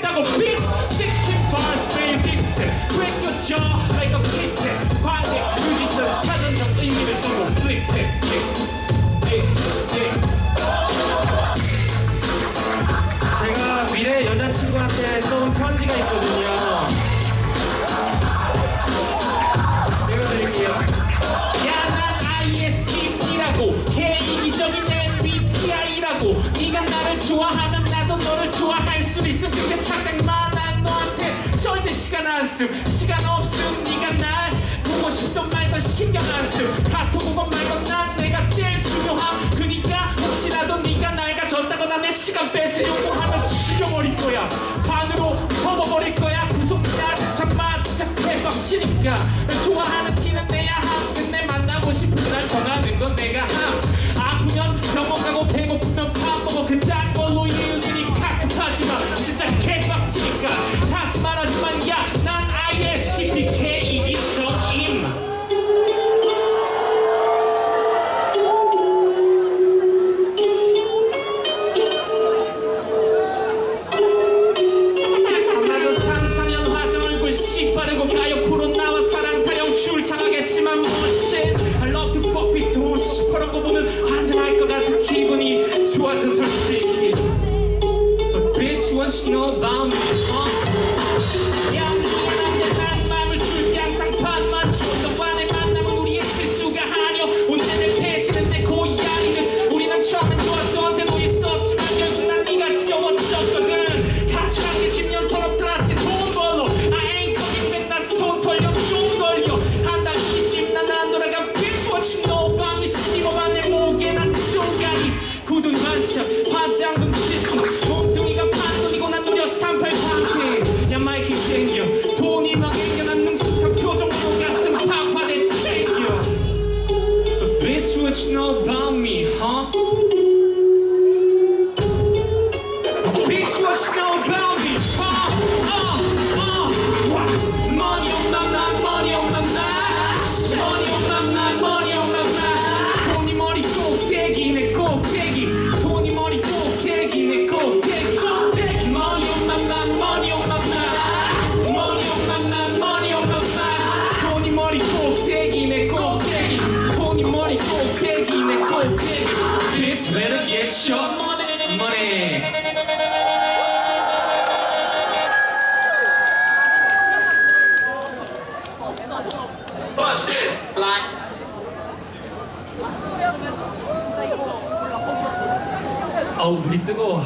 bitch 16 bars 매일 딥스 break your jaw like a kick 관계 뮤지션 사전적 의미를 주고 flip it 예, 예. 제가 미래 여자친구한테 쏜 편지가 있거든요 신경 안씀 카톡 오건 말건 난 내가 제일 중요함. 그니까 혹시라도 네가 날 가졌다거나 내 시간 뺏으려고 하면 죽여버릴 거야. 반으로 접어버릴 거야. 구속이야. 집착마 진짜 개빡치니까. 날 좋아하는 티는 내야 함. 근데 만나고 싶은 날 전하는 건 내가 함 꼭대기 내 꼭대기. Bitch, better get your money, money. Watch this. Like. 아우 물이 뜨거워.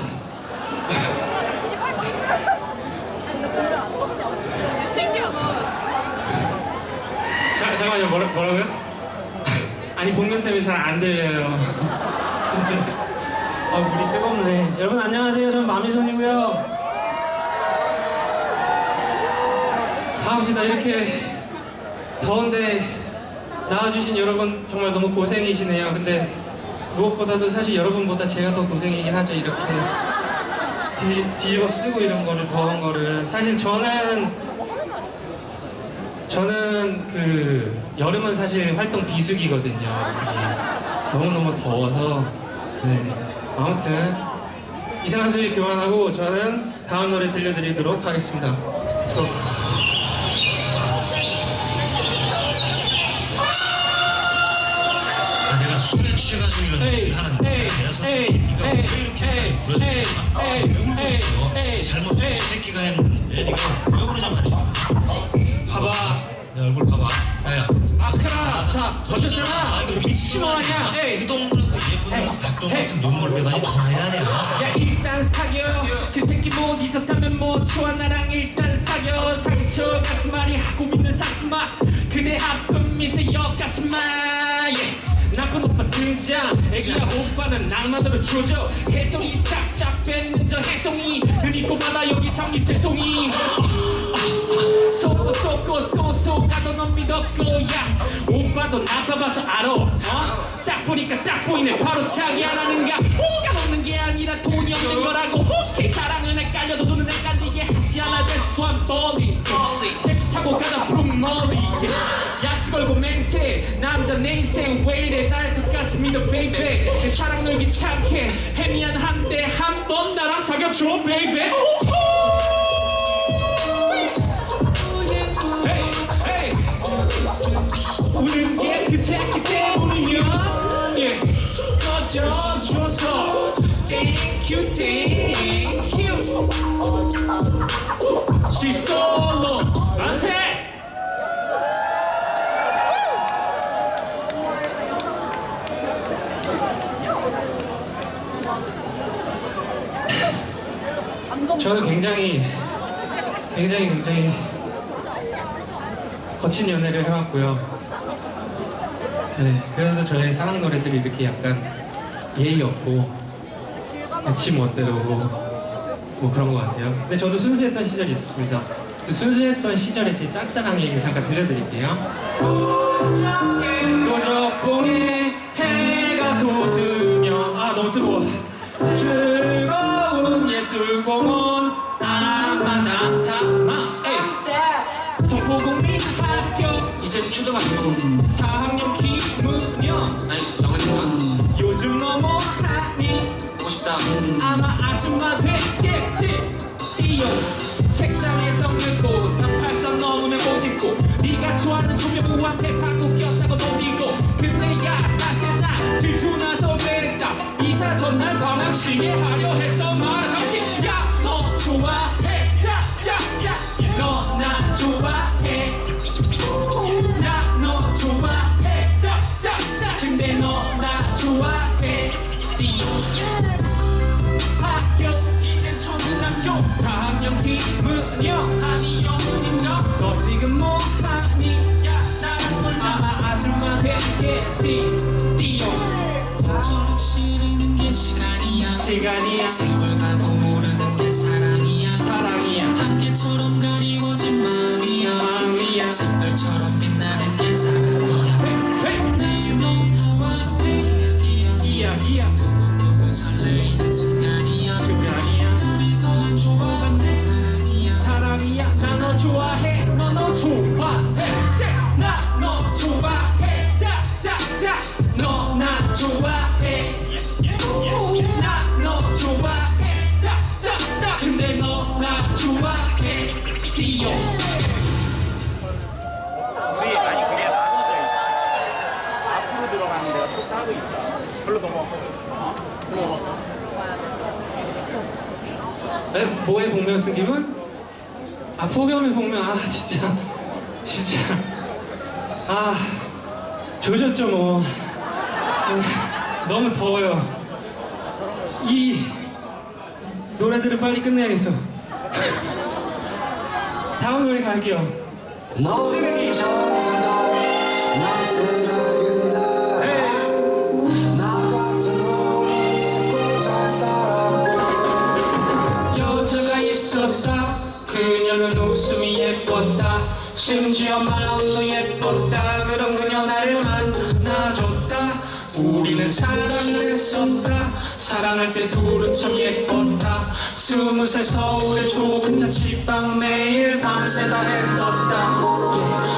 자, 잠깐만요. 뭐라, 뭐라고요? 아니 복면 때문에 잘 안 들려요. 아 물이 뜨겁네. 여러분 안녕하세요. 저는 마미손이고요. 반갑습니다. 이렇게 더운데 나와주신 여러분 정말 너무 고생이시네요. 근데 무엇보다도 사실 여러분보다 제가 더 고생이긴 하죠. 이렇게 뒤, 뒤집어 쓰고 이런 거를 더운 거를 사실 저는 저는 그 여름은 사실 활동 비수기거든요. 이게 너무너무 더워서 네. 아무튼 이상한 소리 그만하고 저는 다음 노래 들려드리도록 하겠습니다. 아, 내가 술에 취해가지고 이런 얘기를 하는데 에이, 내가 솔직히 네가 왜 이렇게까지? 에이, 잘못. 새끼가 했는데 네가 왜 그러냐 말이야 봐봐. 내 얼굴 봐봐 야야 마스카라 다 벗겼잖아. 이거 미친놈 아니야? 에이. 이 동물은 그 예쁜 녀석 닭똥. 같은 눈물 배다니 돌아야 아니야 야 일단 사겨 그 새끼 못 잊었다면 뭐 좋아 나랑 일단 사겨 상처 가슴앓이 하고 있는 사슴아 그대 아픔 이제 여기까지만 yeah. 나쁜 오빠 등장. 애기야 오빠는 낭만으로 조져 혜성이 짝짝 뱉는 저 혜성이. 느리고마다 여기 장미 새송이. 속고 속고 또 속아도 넌 믿었고 야. 오빠도 나빠 봐서 알아. 어? 딱 보니까 딱 보이네. 바로 자기 하나는가 호가 없는 게 아니라 돈이 없는 거라고. 오케이 사랑은 헷갈려도 눈은 헷갈리게. 하지 않아 That's why I'm balling 타고 가다 ბრum머리 약지 걸고 맹세 남자 내 인생 왜 이래 날 끝까지 믿어 baby 내 사랑 널 귀찮게 해미한 한데 한번 나랑 사귀어줘 hey. 우는 게 그 새끼 때문이야 예. 꺼져줘서 Thank you, thank you She's solo 안세 저는 굉장히 굉장히 굉장히 거친 연애를 해왔고요. 네, 그래서 저의 사랑 노래들이 이렇게 약간 예의 없고 지 멋대로 뭐 그런 것 같아요. 근데 저도 순수했던 시절이 있었습니다. 그 순수했던 시절의 제 짝사랑 얘기 잠깐 들려드릴게요. 노적봉에 해가 솟으며 아 너무 뜨거워. 즐거운 예술공원 아마남 삼마 성포국민 학교 이제 초등학교 4학년 김은영 아니 영은이구나 요즘 넘어하니 보고 싶다 아마 아줌마 됐겠지 띠용 책상에서 늙고 383 넘으면 꼬집고 네가 좋아하는 조명우한테 방구 꼈다고 넘기고 근데 야 사실 나 질투나서 그랬다 이사 전날 방학식에 하려 했던 말. 잠시 야너 야야야 너나 좋아해. 나 너 좋아해. 따따따 근데 너나 좋아해. 학교 이젠 초등학교 4학년 김은영 아니 영은인가 너 지금 뭐하니 야 나랑 놀자 아마 아줌마 됐겠지. 띠용. 졸업시르는 게 시간이야. 시간이야. 세월 가도 마 에? 뭐에 복면 쓴 기분? 아 폭염에 복면. 아 진짜. 진짜. 아 조졌죠 뭐. 아, 너무 더워요. 이 노래들을 빨리 끝내야겠어. 다음 노래 갈게요. 너는 천사다 날 쓰라 심지어 마음도 예뻤다. 그런 그녀 나를 만나줬다. 우리는 사랑을 했었다. 사랑할 때 둘은 참 예뻤다. 스무 살 서울의 좁은 자취방 매일 밤새다 해떴다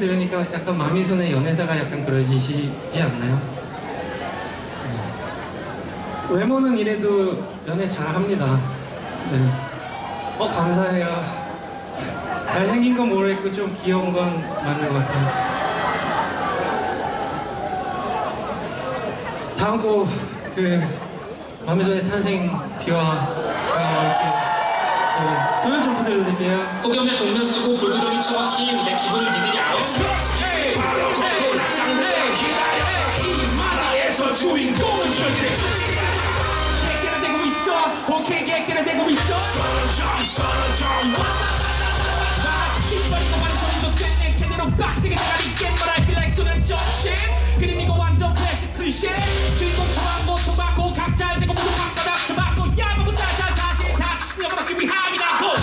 들으니까 약간 마미손의 연애사가 약간 그러시지 않나요? 네. 외모는 이래도 연애 잘합니다. 네. 어 감사해요. 잘생긴 건 모르겠고 좀 귀여운 건 맞는 것 같아요. 다음 곡그 마미손의 탄생 비와 네, 소연 좀 부탁드릴게요. 폭염에 복면 쓰고 불구덩이 처박힌 내 기분을 니들이 알아? 만화에서 주인공은 절대 객대로 되고 있어 오케이! 객대로 되고 있어 서른점 서른점 아 씨발 이거 완전 좋겠네 제대로 빡세게 대가리 깬말 I feel like 소년 정신 그림 이거 완전 클래식 클리셰 주인공 처방 보통 받고 각자 알제고 모두 각자 닥쳐받고 야무부자 잘 사실 다 위함이라고!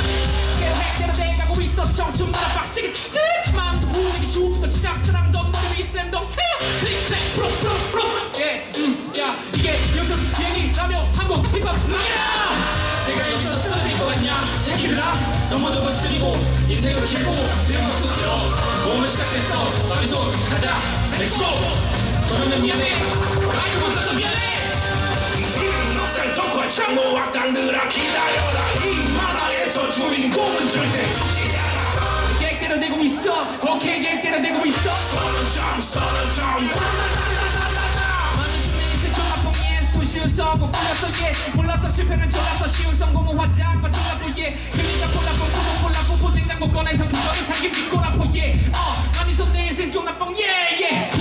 계획대로 돼가고 있어 청춘 나라 빡세게 치듯 마음에서 쉬운 거 시작 사랑전 머리 위 슬램덩 클릭 클릭 프로 프로 프로 예음야 이게 요즘 유행이라며 한국 힙합 음악이야 내가 여기서 쓰러질 것 같냐? 새끼들아 넘어져도 쓰리고 인생은 길고 내 맘도 길어. 모험은 시작됐어 마음손 가자. 렛츠고 너는 미안해 창모 악당들아 기다려라. 이 만화에서 주인공은 절대 죽지 않아. 객대로 되고 있어. 오케이 객대로 되고 있어. 서른 점 서른점. 인생 종합봉예 손쉬운 성공 몰라서 예. 몰라서 실패는 졸라서 쉬운 성공은 화장과 졸라보 예. 그러니까 콜라보 고동 콜라보 보댕장고 꺼내서 그거는 삼김 뒷골라보 예어 남이 손내 인생 종합봉 예예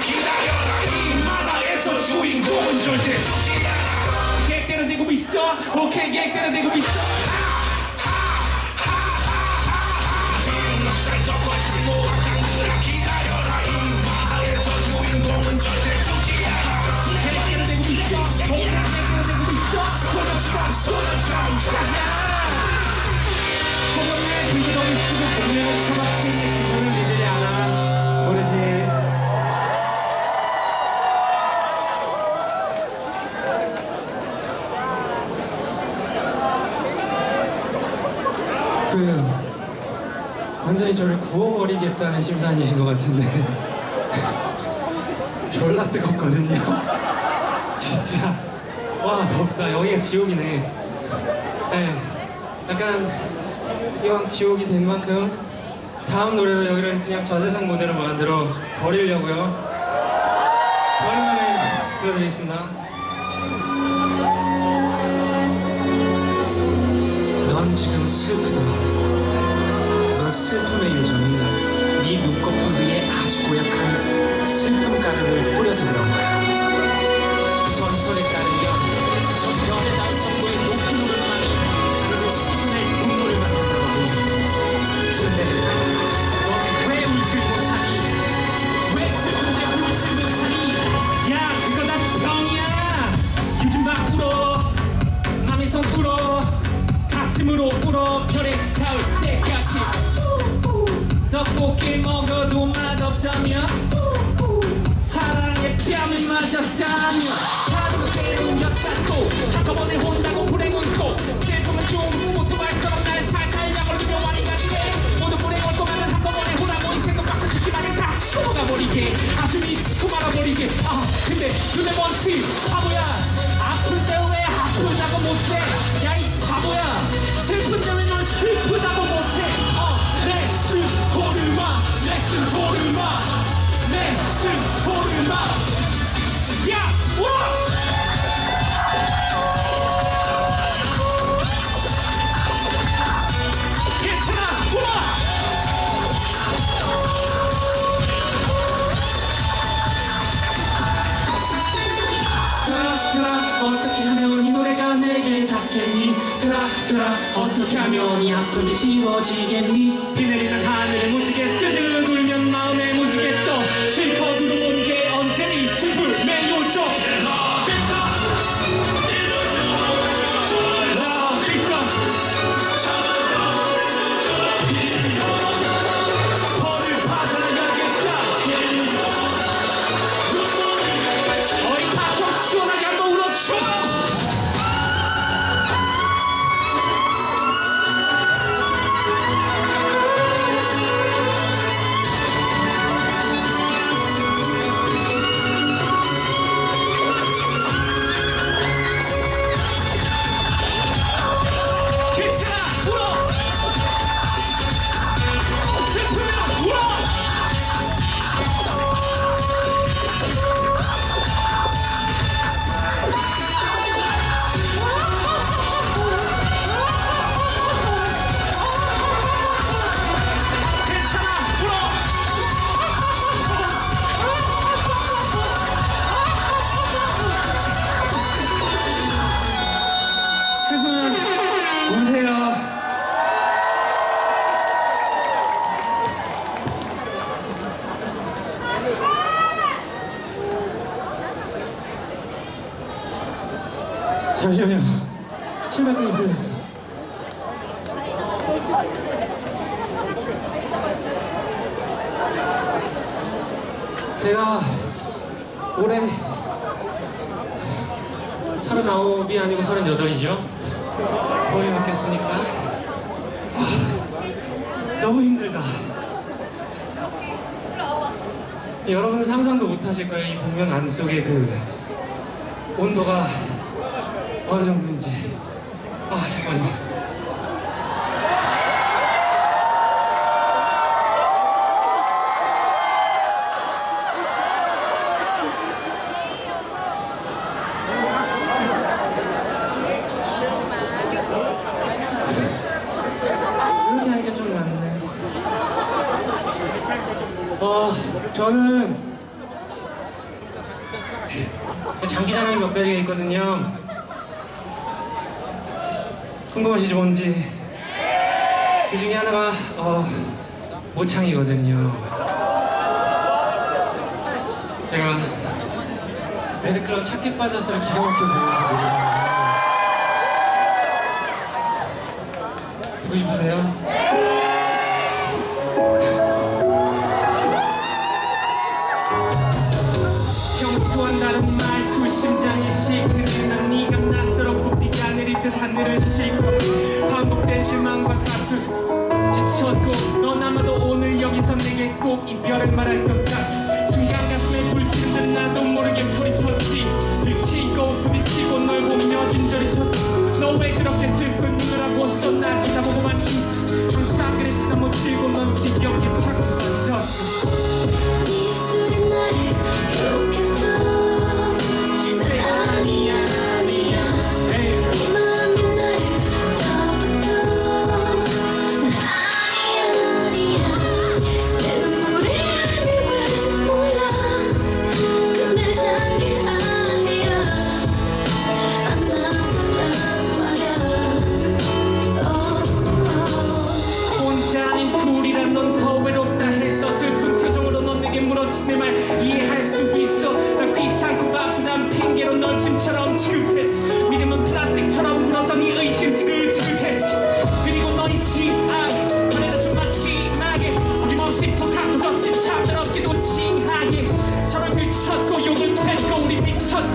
기다려라 이 만화에서 주인공은 절대 죽지 않아 객대로 되고 있어. 오케이 객대로 되고 있어 넉살 덕화 창모 악당들아 기다려라 이 만화에서 주인공은 절대 죽지 않아 객대로 되고 있어 오케이 객대로 되고 있어 소년처럼 소년처럼 가자 소년의 불구덩이 쓰고 공룡을 처박힌 그 완전히 저를 구워버리겠다는 심산이신 것 같은데. 졸라 뜨겁거든요. 진짜. 와 덥다. 여기가 지옥이네. 네. 약간 이왕 지옥이 된 만큼 다음 노래로 여기를 그냥 저세상 무대로 만들어 버리려고요. 버린 노래 들려드리겠습니다 지금 슬프다. 그건 슬픔의 요정이 네 눈꺼풀 위에 아주 고약한 슬픔 가루를 뿌려서 그런 거야 지워 잠시만요. 신발끈이 풀렸어 제가 올해 서른아홉이 아니고 서른여덟이죠. 거의 바뀌었으니까. 아, 너무 힘들다. 여러분은 상상도 못 하실 거예요 이 공연 안 속의 그 온도가 어느 정도인지 아 낫네. 어, 저는 장기 자랑이 몇 가지가 있거든요. 궁금하시죠, 뭔지? 그 중에 하나가, 어, 모창이거든요. 제가 레드클럽 착해 빠져서 기가 막히게 부르는 듣고 싶으세요? 평소와 다른 말투 심장이 시큰한 듯 하늘을 씻고 반복된 실망과 다툼 지쳤고 넌 아마도 오늘 여기서 내게 꼭 이별을 말할 것 같아. 순간 가슴에 불치는 듯 나도 모르게 소리쳤지. 밀치고 부딪히고 널 보며 진절이 쳤지. 너 왜 그렇게 슬픈 눈을 하고서 나 쳐다보고만 있어. 한 싸그리 지나못 치고 넌 지겹게 자꾸 젖었어.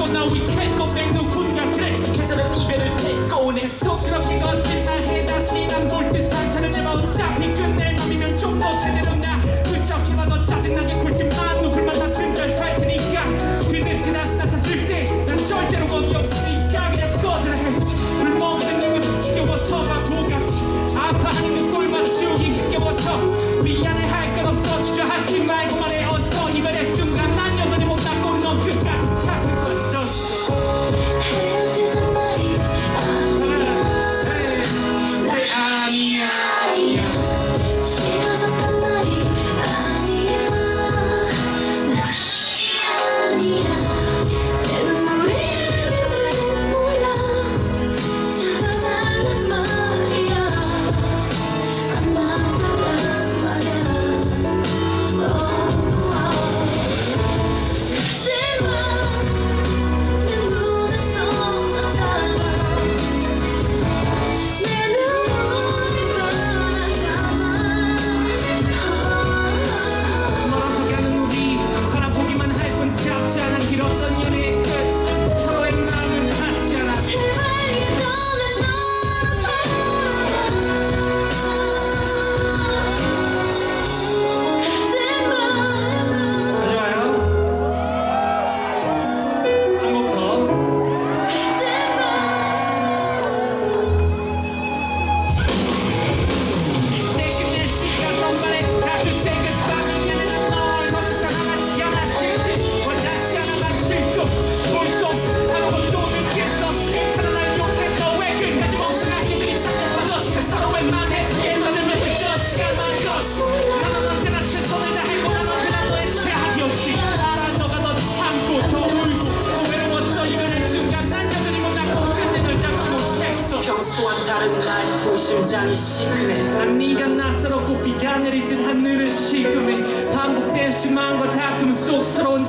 미쳤고 나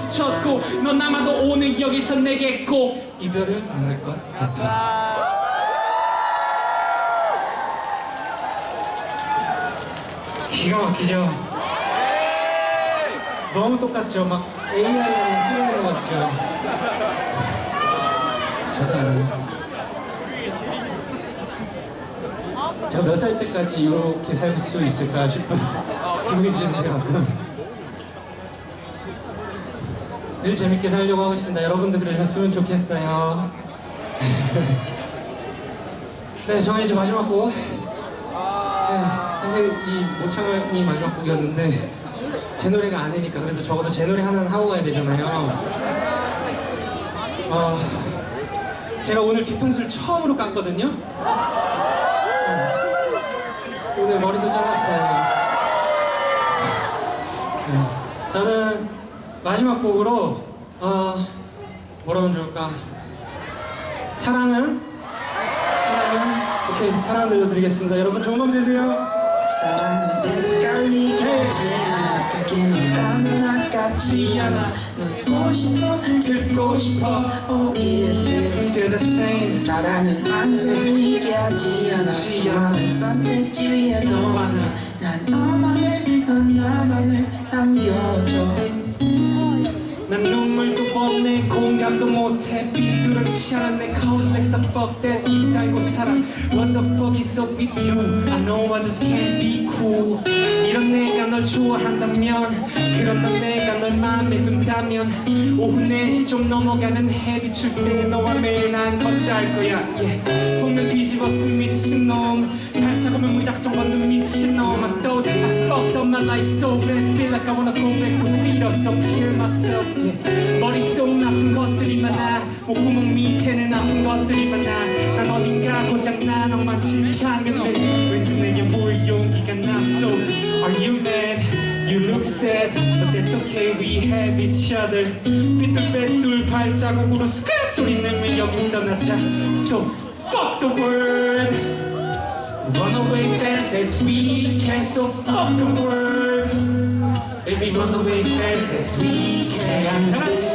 지쳤고 넌 아마도 오늘 여기서 꼭 이별을 만날 것 같아 기가 막히죠? 너무 똑같죠? 막 AI랑 찍는 것 같죠? 알아요 제가 몇 살 때까지 이렇게 살 수 있을까 싶은 기분이 드는데 가끔 늘 재밌게 살려고 하고 있습니다 여러분도 그러셨으면 좋겠어요 네 저는 이제 마지막 곡 네, 사실 이 모창이 마지막 곡이었는데 제 노래가 아니니까 그래도 적어도 제 노래 하나는 하고 가야 되잖아요 어, 제가 오늘 뒤통수를 처음으로 깠거든요 오늘 머리도 잘랐어요. 네. 저는 마지막 곡으로 어 뭐라 하면 좋을까? 사랑은 사랑은 오케이 사랑 들려드리겠습니다. 여러분 좋은 밤 되세요. 사랑은 않아 그게는 라면 아깝지 않아 묻고 싶어 듣고 싶어 Oh if you Feel the same. 사랑은 완전히 하지 않아 수많은 선택지 위에 너와 나난 너만을 넌 나만을 남겨줘 난 눈물도 뻔해 공감도 못해 삐뚤어지 않은 내 컴플렉스 fuck that 입 달고 살아 What the fuck is up with you I know I just can't be cool 이런 내가 널 좋아한다면 그럼 난 내가 널 마음에 둔다면 오후 4시 좀 넘어가는 해 비출 때 너와 매일 난 거치할 거야 yeah. 분명 뒤집었음 미친놈 달차고면 무작정 걷는 미친놈 I thought I fucked up my life so bad Feel like I wanna go back to feet or so kill myself yeah. 머릿속 나쁜 것들이 많아 목구멍 밑에는 아픈 것들이 많아 난 어딘가 고장난 엉망진 창인데 왠지 내게 보일 용기가 났어 Are you mad? You look sad But that's okay we have each other 삐뚤빼뚤 발자국으로 스크 소리 내며 여긴 떠나자 So fuck the world Run away fast as we can So fuck the world Baby run away fast as we can. 다 같이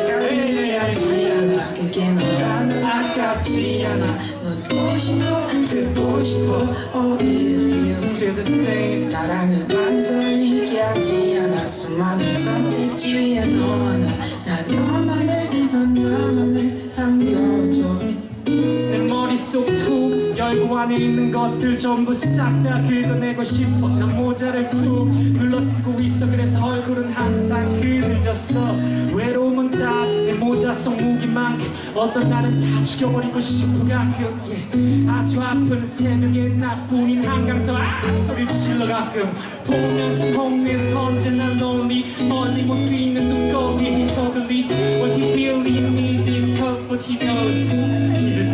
하지 않아 그게 너라면 아깝지 않아 묻고 싶어 듣고 싶어 Oh if you Feel the same 사랑은 망설이게 하지 않아. 수많은 선택지 위에 너와 나난 너만을 넌 나만을 머릿속 툭 열고 안에 있는 것들 전부 싹 다 긁어내고 싶어. 난 모자를 푹 눌러 쓰고 있어. 그래서 얼굴은 항상 그늘졌어. 외로움은 딱 내 모자 속 무기만큼 어떤 날은 다 죽여버리고 싶어. 가끔 yeah. 아주 아픈 새벽에 나뿐인 한강서 아! 소리를 질러 가끔. 보면서 홍에서 언제나 lonely 멀리 못 뛰는 두꺼비 He's ugly What he really need is help but he knows. He just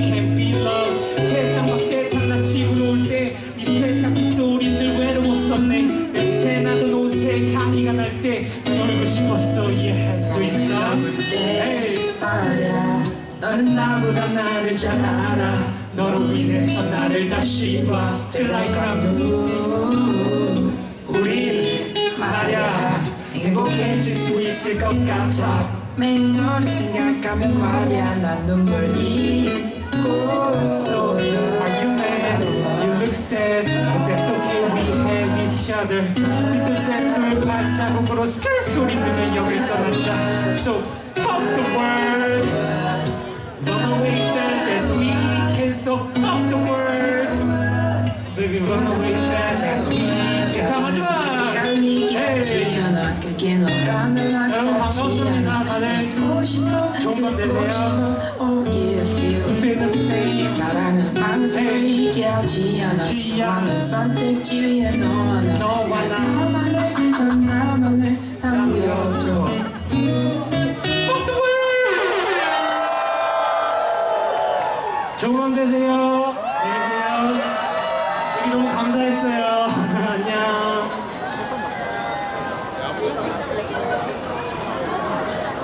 나보다 나를 잘 알아 너로 인해서 나를 다시 봐 Feel like I'm 우, 우리 말야 행복해질 수 있을 것 같아 매일 너를 생각하면 말야 난 눈물 잃고 Are you mad? You look sad But that's okay we have each other 삐뚤빼뚤 발자국으로 스컬 소리 내며 여길 떠나자 So fuck the world Run away fast as we can So fuck the world Baby run away fast as we can 자 마지막 여러분 반갑습니다 다들 좋은 밤 되세요. Oh Feel the same 사랑은 망설이게 하지 않아 수많은 선택지 위에 너와 나 너와 나. Hallelujah.